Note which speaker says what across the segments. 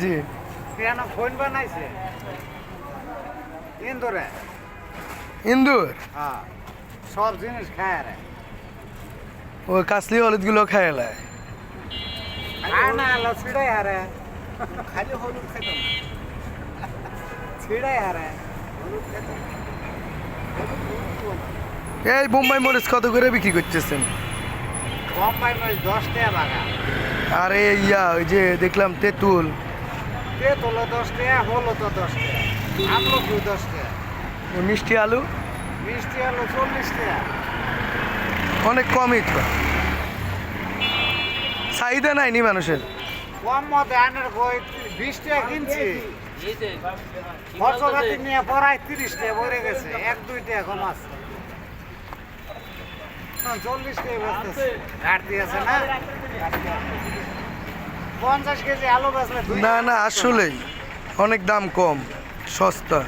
Speaker 1: জি।
Speaker 2: কেন ফোন বানাইছে। ইন্দোরে।
Speaker 1: ইন্দুর?
Speaker 2: হ্যাঁ সব জিনিস খায় রে।
Speaker 1: ওই কাসলি হলুদগুলো খায় এলায়।
Speaker 2: না আলো হারে। খালি হলুদ খেত ছিড়াই হারে।
Speaker 1: এই বোম্বাই মরিচ কত করে বিক্রি করতেছেন?
Speaker 2: বোম্বাই মরিচ দশ টাকা বাগা
Speaker 1: আর ইয়া ওই যে দেখলাম তেঁতুল।
Speaker 2: দশ টাকা হলো তো দশ টাকা আমলকিও দশ টাকা।
Speaker 1: ওই মিষ্টি আলু?
Speaker 2: মিষ্টি আলু চল্লিশ টাকা।
Speaker 1: অনেক কমই তো। চাহিদা নাইনি মানুষের।
Speaker 2: কম মতে আনের বই বিশ টাকা কিনছি। খরচপাতি নিয়ে পড়ায় তিরিশ টাকা ভরে গেছে এক দুই টাকা কম আছে। চল্লিশ টাকা ঘাটতি আছে না? পঞ্চাশ কেজি আলু বেচলে
Speaker 1: না না। আসলেই। অনেক দাম কম সস্তা।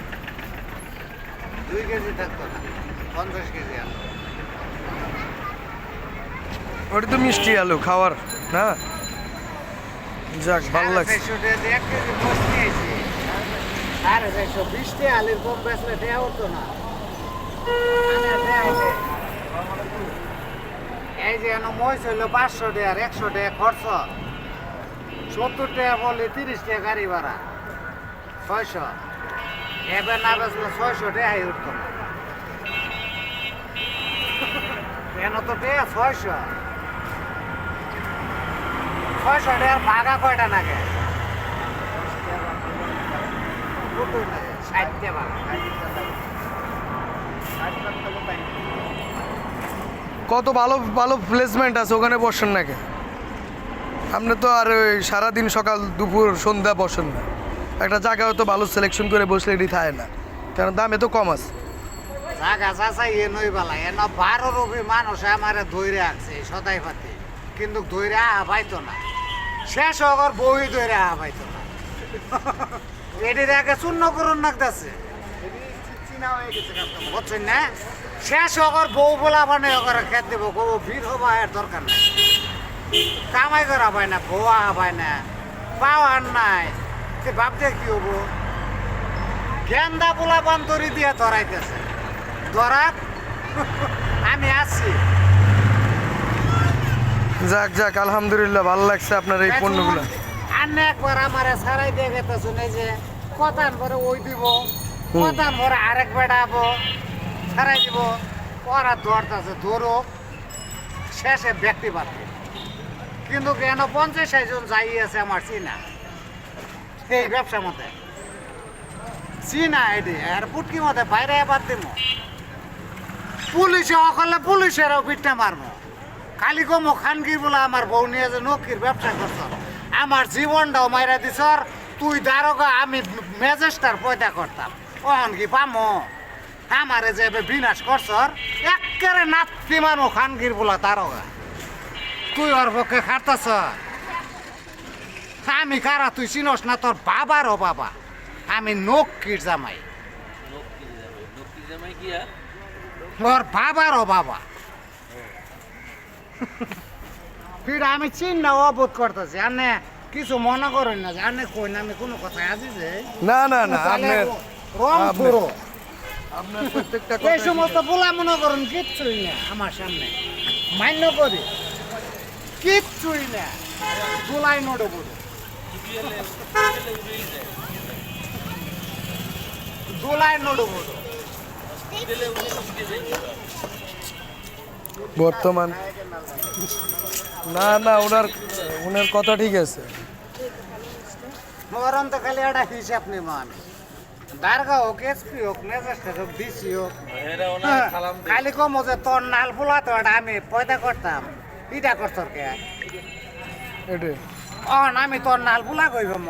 Speaker 2: দুই কেজি থাকতো না পঞ্চাশ কেজি আলু।
Speaker 1: ওটা তো মিষ্টি আলু খাওয়ার না? যাক ভালো লাগছে।
Speaker 2: দিয়ে চারশো বিশ টাকা আলুর কম বেচলে দেওয়া হতো না। দেয়া। এই যে। এনে মহিষ হইল পাঁচশো টাকার একশো টাকা খরচ। সত্তর টাকা বললে তিরিশ টাকা গাড়ি ভাড়া। ছয়শো। এবার না বেচলে ছয়শো টাকাই উঠতো না। এনে তো টাকা ছয়শো। ছয়শো টাকার ভাগা কয়টা নাগে? লাগে?
Speaker 1: কত ভালো ভালো প্লেসমেন্ট আছে, ওখানে বসেন নাকি? আপনি তো আর ওই সারাদিন সকাল, দুপুর, সন্ধ্যা বসেন না। একটা জায়গায় তো ভালো সিলেকশন করে বসলে এটি থাকে না। কারণ দাম তো কম আছে।
Speaker 2: জাগা চাচা ইয়ে নই বালা। এন বারো রবি মানুষ আমারে ধৈরে আনছে সদাই পাতি কিন্তু ধৈরে আহা পাইতো না। শেষ হগর বই ধৈরে আহা পাইতো না। এটির আগে চূর্ণ করুন নাকদাছে বুঝছেন না? শেষ হগর বউ বলা মানে হগর খেত দিব, বউ ভিড় হবা এর দরকার নাই। কামাই করা পায় না আহা পায় না পাওয়ার নাই। তে ভাবতে কি হব? গেন্দা পোলা বান্তরি দিয়ে ধরাইতেছে। ধরাত আমি আছি।
Speaker 1: যাক যাক আলহামদুলিল্লাহ ভালো লাগছে আপনার এই পণ্যগুলো।
Speaker 2: আনে একবার আমার সারাই দিয়ে গেতে শুনে যে কতান পরে ওই দিব কতান পরে আরেক বেড়াবো সারাই দিব। ওরা ধরতেছে ধরো শেষে ব্যক্তি পাতি কিন্তু কেন পঞ্চাশ জন যাই আছে আমার চিনা? এই ব্যবসা মতে চিনা এটি, আর পুটকি মতে বাইরে এবার দিব পুলিশে অকলে পুলিশেরও পিঠটা মারবো খালি কমো খানগির বলে আমার বউ নিয়ে যে নকির ব্যবসা করছ। আমার জীবনটাও মাইরা দিছর তুই দারোগা, আমি ম্যাজিস্টার পয়দা করতাম। অহন কি পামো? আমারে যে বিনাশ করছর একেবারে নাতি মানো খানগির বলা দারোগা। তুই ওর পক্ষে খাটতাছ আমি কারা? তুই চিনস না তোর বাবারও বাবা? আমি নকির জামাই। ওর বাবারও বাবা। ফির আমি চিন্তা অবোধ করতেছি আনে কিছু মনে করেন না যে আনে কই না আমি কোনো কথা আছি যে।
Speaker 1: না না না আপনার
Speaker 2: রং পুরো
Speaker 1: আপনার প্রত্যেকটা
Speaker 2: এই সমস্ত বলা মনে করেন কিচ্ছুই না আমার সামনে। মান্য করি। কিচ্ছুই না। বলো জুলাই নোটে বলো
Speaker 1: বর্তমান না না ওনার ওনার কথা ঠিক আছে।
Speaker 2: মরণ তো খালি একটা হিসাব নেব আমি দারগা হোক এসপি হোক ম্যাজিস্ট্রেট হোক ডিসি হোক। হ্যাঁ, খালি কম যে তোর নাল ফুলা তো এটা আমি পয়দা করতাম। ইটা করতর কে? অ আমি তোর নাল বুলা কইব ম।